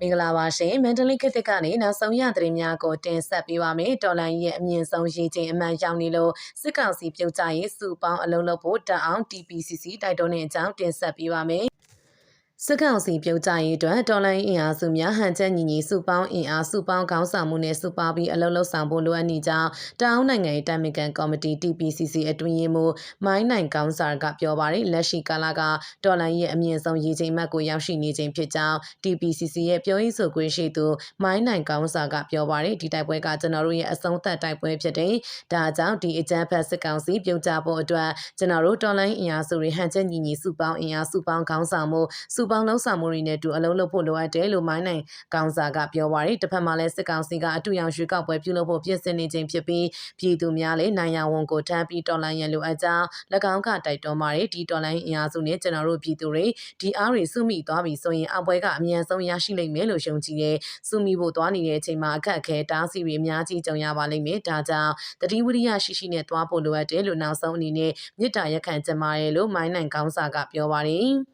မင်္ဂလာပါရှင်မန္တလေးခေတ်သစ်ကနေနောက်ဆုံးရသတင်းများကိုတင်ဆက်ပေးပါမယ်တော်လိုင်းရဲ့အမြင့်ဆုံးရေးချိန်အမှန်ရောက်နေလို့စစ်ကောင်စီပြုတ်ကြရေးစုပေါင်းအလုံးလုံးဖို့တအောင် TPCC တိုက်တွန်းတဲ့အကြောင်းတင်ဆက်ပေးပါမယ် စစ်ကောင်စီပြုတ်ကြရေးအတွက်တော်လိုင်းအင်အားစုများဟန်ချက်ညီညီစုပေါင်းအင်အားစုပေါင်းခေါင်းဆောင်မှုနဲ့စုပေါင်းပြီးအလုံးလုံးဆောင်ဖို့လိုအပ်နေကြောင်းတောင်းနိုင်ငံရေးတိုင်ပင်ခံကော်မတီ TPCC အတွင်းရေးမှူးမိုင်းနိုင်ကောင်းစာကပြောပါတယ်လက်ရှိကာလကတော်လိုင်းရဲ့အမြင့်ဆုံးရည်ချိန်မှတ်ကိုရောက်ရှိနေခြင်းဖြစ်ကြောင်း TPCC ရဲ့ပြောရေးဆိုခွင့်ရှိသူမိုင်းနိုင်ကောင်းစာကပြောပါတယ်ဒီတိုက်ပွဲကကျွန်တော်တို့ရဲ့အဆုံးသတ်တိုက်ပွဲဖြစ်တယ်ဒါကြောင့်ဒီအကြမ်းဖက်စစ်ကောင်စီပြုတ်ကြဖို့အတွက်ကျွန်တော်တို့တော်လိုင်းအင်အားစုတွေဟန်ချက်ညီညီစုပေါင်းအင်အားစုပေါင်းခေါင်းဆောင်မှုစုပေါင်းလုံးဆောင်မှုတွေနဲ့တူအလုံးလုံးဖို့လိုအပ်တယ်လို့မိုင်းနိုင်ကောင်စာကပြောပါရယ်တစ်ဖက်မှာလည်းစစ်ကောင်စီကအတူရောင်ရွှေကောက်ပွဲပြုလုပ်ဖို့ပြင်ဆင်နေခြင်းဖြစ်ပြီးပြည်သူများလည်းနိုင်ရဝန်ကိုထမ်းပြီးတော်လှန်ရန်လိုအပ်ကြောင်း၎င်းကတိုက်တွန်းပါရယ်ဒီတော်လှန်အင်အားစုနဲ့ကျွန်တော်တို့ပြည်သူတွေဒီအားတွေစုမိသွားပြီဆိုရင်အပွဲကအမြန်ဆုံးရရှိလိမ့်မယ်လို့ယုံကြည်တယ်စုမိဖို့သွားနေတဲ့အချိန်မှာအခက်အခဲတားဆီးတွေအများကြီးကြုံရပါလိမ့်မယ်ဒါကြောင့်တတိဝရိယရှိရှိနဲ့သွားဖို့လိုအပ်တယ်လို့နောက်ဆုံးအနေနဲ့မြစ်တာရက်ခံကြမှာရယ်လို့မိုင်းနိုင်ကောင်းစာကပြောပါရယ်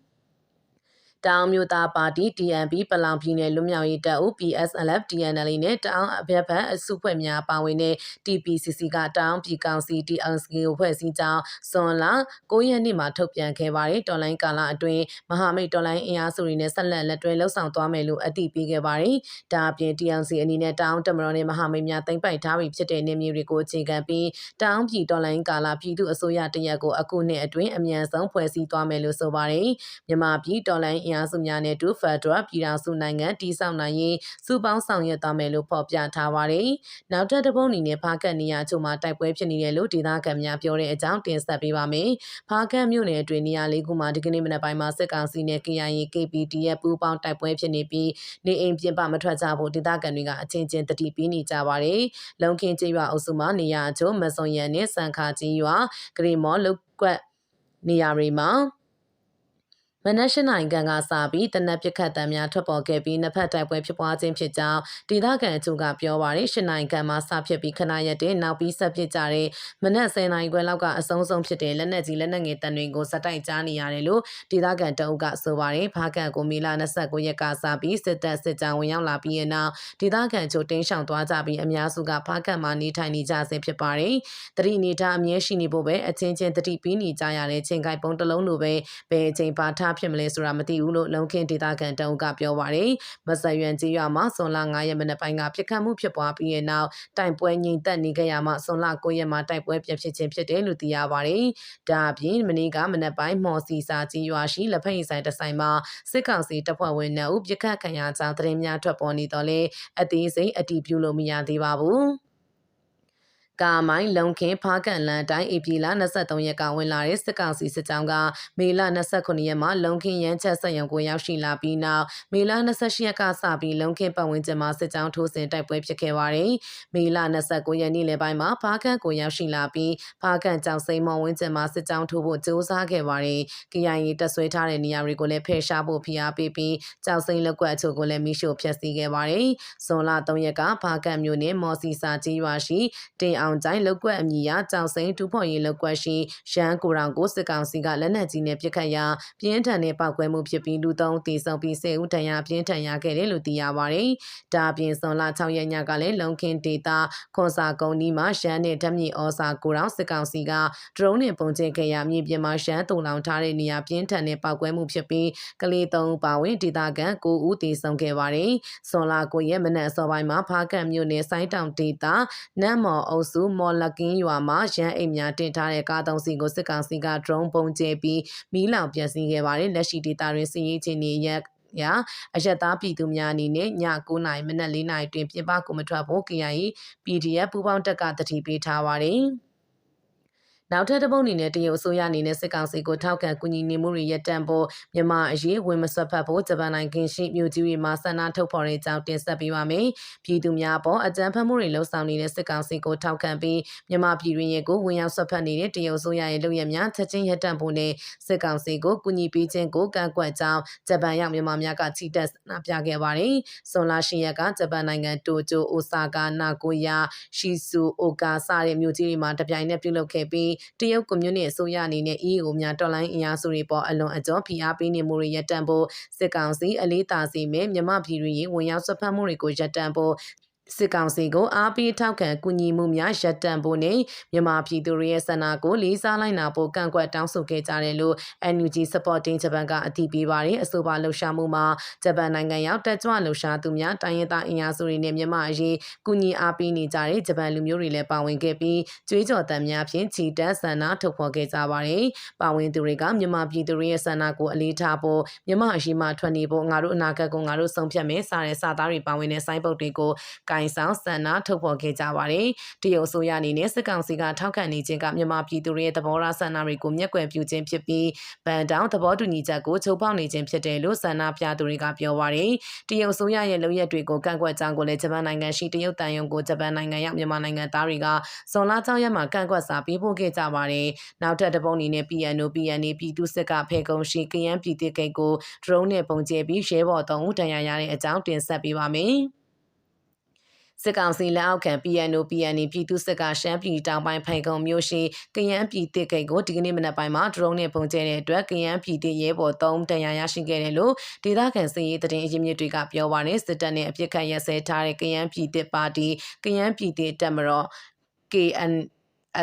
တောင်မျိုးသားပါတီ TNP ပလောင်ပြည်နယ်လွတ်မြောက်ရေးတပ်ဦး PSLF TNL နဲ့တောင်အဘက်ဘက်အစုဖွဲ့များပါဝင်တဲ့ TPCC ကတောင်ပြည်ကောင်စီ TNC ကိုဖွဲ့စည်းကြောင်းစွန်လာ9ရက်နေ့မှာထုတ်ပြန်ခဲ့ပါတယ်တော်လိုင်းကာလအတွင်းမဟာမိတ်တော်လိုင်းအင်အားစုတွေနဲ့ဆက်လက်လက်တွဲလှုပ်ဆောင်သွားမယ်လို့အတည်ပြုခဲ့ပါတယ်ဒါအပြင် TNC အနေနဲ့တောင်တမတော်နဲ့မဟာမိတ်များတင်ပိုက်ထားပြီးဖြစ်တဲ့နေမျိုးတွေကိုအခြေခံပြီးတောင်ပြည်တော်လိုင်းကာလပြည်သူအစိုးရတရက်ကိုအခုနှစ်အတွင်းအမြန်ဆုံးဖွဲ့စည်းသွားမယ်လို့ဆိုပါတယ်မြန်မာပြည်တော်လိုင်းအင်အားစုများနဲ့တူဖက်ဒရယ်ပြည်ထောင်စုနိုင်ငံတည်ဆောက်နိုင်ရေးစုပေါင်းဆောင်ရွက်သွားမယ်လို့ဖော်ပြထားပါတယ်။နောက်ထပ်တစ်ပုဒ်အနေနဲ့ဖားကတ်နေရာချို့မှာတိုက်ပွဲဖြစ်နေတယ်လို့ဒေသခံများပြောတဲ့အကြောင်းတင်ဆက်ပေးပါမယ်။ဖားကတ်မြို့နယ်အတွင်းနေရာလေးခုမှာဒီကနေ့မနက်ပိုင်းမှာစစ်ကောင်စီနဲ့ KIA KPD ရဲ့ပူးပေါင်းတိုက်ပွဲဖြစ်နေပြီးနေအိမ်ပြင်ပမထွက်ကြဖို့ဒေသခံတွေကအချင်းချင်းတတိပေးနေကြပါတယ်။လုံခင်းကျေးရွာအုပ်စုမှာနေရာချို့မစုံရန်နဲ့စံခါကြီးရွာဂရီမော်လုတ်ကွက်နေရာတွေမှာ မနက်၈နိုင်ကန်ကစပြီးတနက်ပစ်ခတ်တံများထွက်ပေါ်ခဲ့ပြီးနှစ်ဖက်တိုက်ပွဲဖြစ်ပွားခြင်းဖြစ်ကြောင်းဒေသခံအချို့ကပြောပါရယ်၈နိုင်ကန်မှာစဖြစ်ပြီးခဏရက်တင်နောက်ပြီးဆက်ဖြစ်ကြတဲ့မနက်10နိုင်ခွဲလောက်ကအဆုံးဆုံးဖြစ်တဲ့လက်နက်ကြီးလက်နက်ငယ်တန်တွေကိုစက်တိုက်ကြားနေရတယ်လို့ဒေသခံတအုပ်ကဆိုပါရယ်ဖားကန်ကိုမီလာ29ရက်ကစပြီးစစ်တပ်စစ်ကြောင်းဝင်ရောက်လာပြီးတဲ့နောက်ဒေသခံချို့တင်းရှောင်သွားကြပြီးအများစုကဖားကန်မှာနေထိုင်နေကြဆဲဖြစ်ပါတယ်တတိနေထားအမြဲရှိနေဖို့ပဲအချင်းချင်းတတိပြီးနေကြရတဲ့ချင်းကိုက်ပုံတစ်လုံးလိုပဲဘယ်အချိန်ပါထားဖြစ်မလဲဆိုတာမသိဘူးလို့လုံခင်းဒေသခံတအုပ်ကပြောပါတယ်မဆရွံကြီးရွာမှာဆွန်လ9ရက်မနေ့ပိုင်းကပြစ်ခတ်မှုဖြစ်ပွားပြီးတဲ့နောက်တိုင်ပွဲငြိမ်သက်နေခဲ့ရမှဆွန်လ9ရက်မှာတိုက်ပွဲပြဖြစ်ခြင်းဖြစ်တယ်လို့သိရပါတယ်ဒါအပြင်မနေ့ကမနေ့ပိုင်းမော်စီစာကြီးရွာရှိလက်ဖက်ရည်ဆိုင်တဆိုင်မှာစစ်ကောင်စီတပ်ဖွဲ့ဝင်နှုတ်ပြစ်ခတ်ခံရကြောင်းသတင်းများထွက်ပေါ်နေတော့လေအသေးစိတ်အတည်ပြုလို့မရသေးပါဘူး ကာမိုင်းလုံခင်ဖားကန်လန်တိုင်းဧပြီလ23ရက်ကဝင်လာတဲ့စစ်ကောင်စီစစ်ကြောင်းကမေလ29ရက်မှာလုံခင်ရန်ချက်ဆက်ရုံကိုရောက်ရှိလာပြီးနောက်မေလ28ရက်ကစပြီးလုံခင်ပတ်ဝန်းကျင်မှာစစ်ကြောင်းထိုးဆင်တိုက်ပွဲဖြစ်ခဲ့ပါတယ်။မေလ29ရက်နေ့လယ်ပိုင်းမှာဖားကန်ကိုရောက်ရှိလာပြီးဖားကန်ကြောင်စိမ်းမော်ဝန်းကျင်မှာစစ်ကြောင်းထိုးဖို့ကြိုးစားခဲ့ပါတယ်။ KIA တပ်ဆွဲထားတဲ့နေရာတွေကိုလည်းဖယ်ရှားဖို့ဖိအားပေးပြီးကြောင်စိမ်းလက်ကွက်အချို့ကိုလည်းမိရှို့ဖျက်ဆီးခဲ့ပါတယ်။ဇွန်လ3ရက်ကဖားကန်မြို့နယ်မော်စီစာကြီးရွာရှိတင်အောင်အောင်ကျိုင်းလောက်ကွက်အမည်ရကြောင်စိန်တူဖော်ရေးလောက်ကွက်ရှိရန်ကိုရောင်ကိုစစ်ကောင်စီကလက်နက်ကြီးနဲ့ပစ်ခတ်ရာပြင်းထန်တဲ့ပောက်ကွဲမှုဖြစ်ပြီးလူသုံးတေဆုံးပြီး10ဦးဒဏ်ရာပြင်းထန်ရခဲ့တယ်လို့သိရပါတယ်။ဒါအပြင်ဇွန်လ6ရက်ညကလည်းလုံခင်းဒေတာခွန်စာကုန်းဒီမှာရှမ်းနဲ့ဓမြင့်ဩစာကိုရောင်စစ်ကောင်စီကဒရုန်းနဲ့ပုံကျင်းခဲ့ရမြေပြင်မှာရှမ်းတုံလောင်ထားတဲ့နေရာပြင်းထန်တဲ့ပောက်ကွဲမှုဖြစ်ပြီးကလေးသုံးပါဝင်ဒေတာကန်9ဦးတေဆုံးခဲ့ပါတယ်။ဇွန်လ9ရက်မနက်အစောပိုင်းမှာဖားကန့်မြို့နယ်စိုင်းတောင်ဒေတာနတ်မော်အုပ်စုမော်လကင်းရွာမှာရန်အိမ်များတင်ထားတဲ့ကားသုံးစီးကိုစစ်ကောင်စီက drone ပုံကျဲပြီးမီးလောင်ပြန့်စီးခဲ့ပါတယ်လက်ရှိဒေသတွင်စီးရေးချင်းနေရက်ရာအယက်သားပြည်သူများအနေနဲ့ည9:00နာရီမနက်4:00နာရီတွင်ပြင်ပကိုမထွက်ဖို့ KIA PDF ပူးပေါင်းတပ်ကတတိပေးထားပါတယ်။ နောက်ထပ်တစ်ပုတ်အနေနဲ့တရုတ်အစိုးရအနေနဲ့စစ်ကောင်စီကိုထောက်ခံကူညီနေမှုတွေရပ်တန့်ဖို့မြန်မာအရေးဝင်မဆွတ်ဖက်ဖို့ဂျပန်နိုင်ငံရှိမြို့ကြီးတွေမှာဆန္ဒထုတ်ဖော်တဲ့အကြောင်းတင်ဆက်ပေးပါမယ်။ပြည်သူများပေါ်အကြမ်းဖက်မှုတွေလှုံ့ဆော်နေတဲ့စစ်ကောင်စီကိုထောက်ခံပြီးမြန်မာပြည်တွင်ရဲ့ကိုဝင်ရောက်ဆွတ်ဖက်နေတဲ့တရုတ်အစိုးရရဲ့လုပ်ရများချက်ချင်းရပ်တန့်ဖို့နဲ့စစ်ကောင်စီကိုကူညီပေးခြင်းကိုကန့်ကွက်ကြောင်းဂျပန်ရောက်မြန်မာများကချီတက်ဆန္ဒပြခဲ့ပါတယ်။ဆွန်လာရှင်ရက်ကဂျပန်နိုင်ငံတိုကျိုအိုဆာကာနာဂိုယာရှီဆူအိုကာစတဲ့မြို့ကြီးတွေမှာတပြိုင်နက်ပြုလုပ်ခဲ့ပြီးတရုတ်ကွန်မြူနတီအစိုးရအနေနဲ့ EAO များတော်လိုင်းအင်အားစုတွေပေါ်အလွန်အကျွံဖိအားပေးနေမှုတွေရပ်တန့်ဖို့စစ်ကောင်စီအလေးသာစီမဲ့မြမပြည်တွင်ဝင်ရောက်ဆွတ်ဖက်မှုတွေကိုရပ်တန့်ဖို့ စစ်ကောင်စီကိုအားပေးထောက်ခံကူညီမှုများရပ်တန့်ဖို့နဲ့မြန်မာပြည်သူတွေရဲ့ဆန္ဒကိုလေးစားလိုက်နာဖို့ကန့်ကွက်တောင်းဆိုခဲ့ကြတယ်လို့ NUG Supporting Japan ကအတည်ပြုပါတယ်အဆိုပါလှုပ်ရှားမှုမှာဂျပန်နိုင်ငံရောက်တက်ကြွလှုပ်ရှားသူများတိုင်းရင်းသားအင်အားစုတွေနဲ့မြန်မာအရေးကူညီအားပေးနေကြတဲ့ဂျပန်လူမျိုးတွေလည်းပါဝင်ခဲ့ပြီးကြွေးကြော်တမ်းများဖြင့်ခြိတက်ဆန္ဒထုတ်ဖော်ခဲ့ကြပါတယ်ပါဝင်သူတွေကမြန်မာပြည်သူတွေရဲ့ဆန္ဒကိုအလေးထားဖို့မြန်မာအရေးမှထွက်နေဖို့ငါတို့အနာဂတ်ကိုငါတို့ဆုံးဖြတ်မယ်စားတဲ့စာသားတွေပါဝင်တဲ့ဆိုင်းပုတ်တွေကိုကင်ဆောင်ဆန္ဒထုတ်ဖော်ခဲ့ကြပါတယ်။တရုတ်အစိုးရအနေနဲ့စစ်ကောင်စီကထောက်ခံနေခြင်းကမြန်မာပြည်သူတွေရဲ့သဘောထားဆန္ဒတွေကိုမျက်ကွယ်ပြုခြင်းဖြစ်ပြီးဗန်တောင်သဘောတူညီချက်ကိုချုပ်ပေါက်နေခြင်းဖြစ်တယ်လို့ဆန္ဒပြသူတွေကပြောပါတယ်။တရုတ်အစိုးရရဲ့လုပ်ရက်တွေကိုကန့်ကွက်ကြောင်းကိုလည်းဂျပန်နိုင်ငံရှိတရုတ်တန်ယုံကိုဂျပန်နိုင်ငံရောက်မြန်မာနိုင်ငံသားတွေကဇွန်လ6ရက်မှာကန့်ကွက်စာပေးပို့ခဲ့ကြပါတယ်။နောက်ထပ်တစ်ပုံအနေနဲ့ PNO PNA ပြည်သူစစ်ကဖေကုံရှိကရန်ပြည်သူ့ဂိတ်ကို drone နဲ့ပုံကျဲပြီးရဲဘော်3ဦးတန်ရာရတဲ့အကြောင်းတင်ဆက်ပေးပါမယ်။ စစ်ကောင်စီလက်အောက်ခံ PNO PNA ပြည်သူစစ်ကရှမ်းပြည်တောင်ပိုင်းဖိုင်ကုံမြို့ရှိကရန်ပြည်တစ်ကိတ်ကိုဒီကနေ့မနက်ပိုင်းမှာ drone နဲ့ပုံကျဲတဲ့အတွက်ကရန်ပြည်တစ်ရဲဘော်3တန်ရာရရှိခဲ့တယ်လို့ဒေသခံစစ်ရေးသတင်းအရင်းမြစ်တွေကပြောပါတယ်စစ်တပ်နဲ့အပြစ်ခတ်ရက်စဲထားတဲ့ကရန်ပြည်တစ်ပါတီကရန်ပြည်တစ်တက်မတော် KN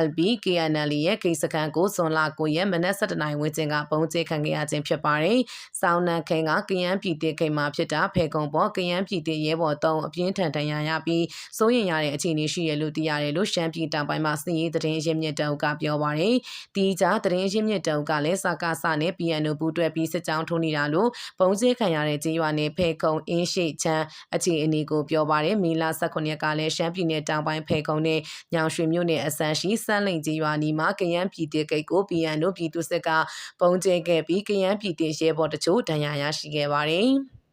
LB KNL ရဲ့ကိစ္စခန်းကိုဇွန်လ9ရက်မနက်7:00နာရီဝန်းကျင်ကပုံကျဲခံခဲ့ရခြင်းဖြစ်ပါတယ်။စောင်းနန်ခင်းကကရန်ပြည်တေခိန်မှာဖြစ်တာဖေကုံပေါ်ကရန်ပြည်တေရဲဘော်3အပြင်းထန်တန်ရာရပြီးစိုးရင်ရတဲ့အခြေအနေရှိရလို့သိရတယ်လို့ရှမ်းပြည်တောင်ပိုင်းမှာစည်ရေးသတင်းရင်းမြစ်တုံကပြောပါတယ်။ဒီကြားသတင်းရင်းမြစ်တုံကလည်းစကားစနဲ့ PNO ပူးတွဲပြီးစစ်ကြောင်းထိုးနေတာလို့ပုံကျဲခံရတဲ့ကြေးရွာနဲ့ဖေကုံအင်းရှိချမ်းအခြေအနေကိုပြောပါတယ်။မီလာ18ရက်ကလည်းရှမ်းပြည်နယ်တောင်ပိုင်းဖေကုံနဲ့ညောင်ရွှေမြို့နယ်အစမ်းရှိစမ်းလိန်ကြီးရွာနီမှာကရန်ပြည်တေကိတ်ကို PN တို့ပြည်သူစစ်ကပုံကျဲခဲ့ပြီးကရန်ပြည်တေရဲဘော်တချို့ဒဏ်ရာရရှိခဲ့ပါတယ်။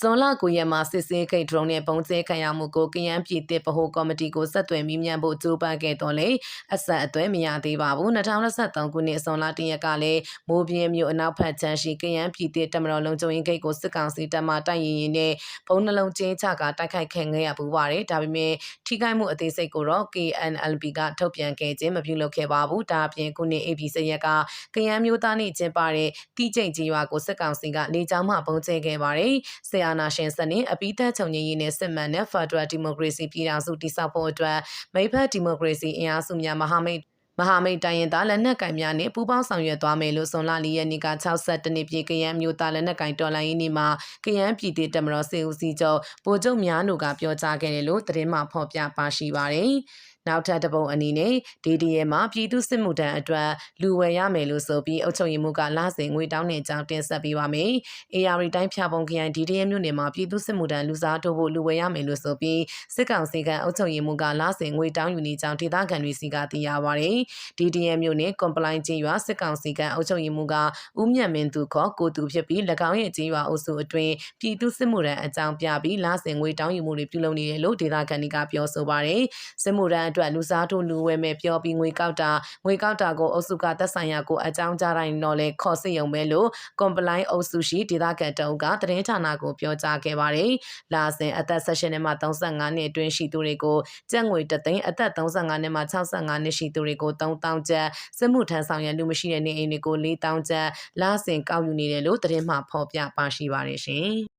ဇွန်လ9ရက်မှာစစ်ဆေးခိတ် drone နဲ့ပုံကျဲခံရမှုကိုကရန်ပြည်တစ်ဗဟိုကော်မတီကိုဆက်သွယ်မိမြန်ဖို့ကြိုးပမ်းခဲ့တော့လေအဆက်အသွယ်မရသေးပါဘူး2023ခုနှစ်ဇွန်လ1ရက်ကလည်းမိုးပြင်းမြို့အနောက်ဖက်ချမ်းရှိကရန်ပြည်တစ်တမတော်လုံးကျုံရင်ဂိတ်ကိုစစ်ကောင်စီတပ်မှတိုက်ရင်ရင်နဲ့ဘုံနှလုံးကျင်းချကတိုက်ခိုက်ခံခဲ့ရပူပါတယ်ဒါပေမဲ့ထိခိုက်မှုအသေးစိတ်ကိုတော့ KNLB ကထုတ်ပြန်ခဲ့ခြင်းမပြုလုပ်ခဲ့ပါဘူးဒါအပြင်ခုနှစ် AB စရက်ကကရန်မျိုးသားနေကျင်းပတဲ့တိကျိန်ကြီးရွာကိုစစ်ကောင်စီကနေကြောင်းမှပုံကျဲခဲ့ပါတယ်ဆရာနာရှင်စနစ်အပိသက်ချုပ်ငြိမ်းရေးနဲ့စစ်မှန်တဲ့ Federal Democracy ပြည်ထောင်စုတည်ဆောက်ဖို့အတွက်မိဖက်ဒီမိုကရေစီအင်အားစုများမဟာမိတ်မဟာမိတ်တိုင်းရင်သားလက်နက်ကင်များနဲ့ပူးပေါင်းဆောင်ရွက်သွားမယ်လို့ဆွန်လာလီရဲ့နေ့က62နှစ်ပြည့်ကရန်မျိုးသားလက်နက်ကင်တော်လှန်ရေးနေ့မှာကရန်ပြည်တည်တမတော်စေဦးစီးချုပ်ဗိုလ်ချုပ်များတို့ကပြောကြားခဲ့တယ်လို့သတင်းမှဖော်ပြပါရှိပါတယ်။ နောက်ထပ်တပုံအနေနဲ့ DDA မှာပြည်သူစစ်မှုထမ်းအတွက်လူဝယ်ရမယ်လို့ဆိုပြီးအုပ်ချုပ်ရေးမှူးကလစဉ်ငွေတောင်းနေကြောင်းတင်ဆက်ပေးပါမယ်။ AR တိုင်းဖြာပုံခရိုင် DDA မြို့နယ်မှာပြည်သူစစ်မှုထမ်းလူစားထိုးဖို့လူဝယ်ရမယ်လို့ဆိုပြီးစစ်ကောင်စီကအုပ်ချုပ်ရေးမှူးကလစဉ်ငွေတောင်းယူနေကြောင်းဒေသခံတွေစီကသိရပါဗျ။ DDA မြို့နယ် complaint ချင်းရွာစစ်ကောင်စီကအုပ်ချုပ်ရေးမှူးကဦးမြတ်မင်းသူခေါ်ကိုသူဖြစ်ပြီး၎င်းရဲ့ချင်းရွာအုပ်စုအတွင်းပြည်သူစစ်မှုထမ်းအကြောင်းပြပြီးလစဉ်ငွေတောင်းယူမှုတွေပြုလုပ်နေတယ်လို့ဒေသခံတွေကပြောဆိုပါတယ်။စစ်မှုထမ်းအတွက်လူစားထိုးလူဝဲမဲ့ပြောပြီးငွေကောက်တာငွေကောက်တာကိုအုပ်စုကသက်ဆိုင်ရာကိုအကြောင်းကြားတိုင်းတော့လဲခေါ်စစ်ရုံပဲလို့ complaint အုပ်စုရှိဒေသခံတအုပ်ကသတင်းဌာနကိုပြောကြားခဲ့ပါတယ်။လာစဉ်အသက်16နှစ်မှ35နှစ်အတွင်းရှိသူတွေကိုကျပ်ငွေတသိန်းအသက်35နှစ်မှ65နှစ်ရှိသူတွေကို3000ကျပ်စစ်မှုထမ်းဆောင်ရန်လူမရှိတဲ့နေအိမ်တွေကို4000ကျပ်လာစဉ်ကောက်ယူနေတယ်လို့သတင်းမှဖော်ပြပါရှိပါတယ်ရှင်။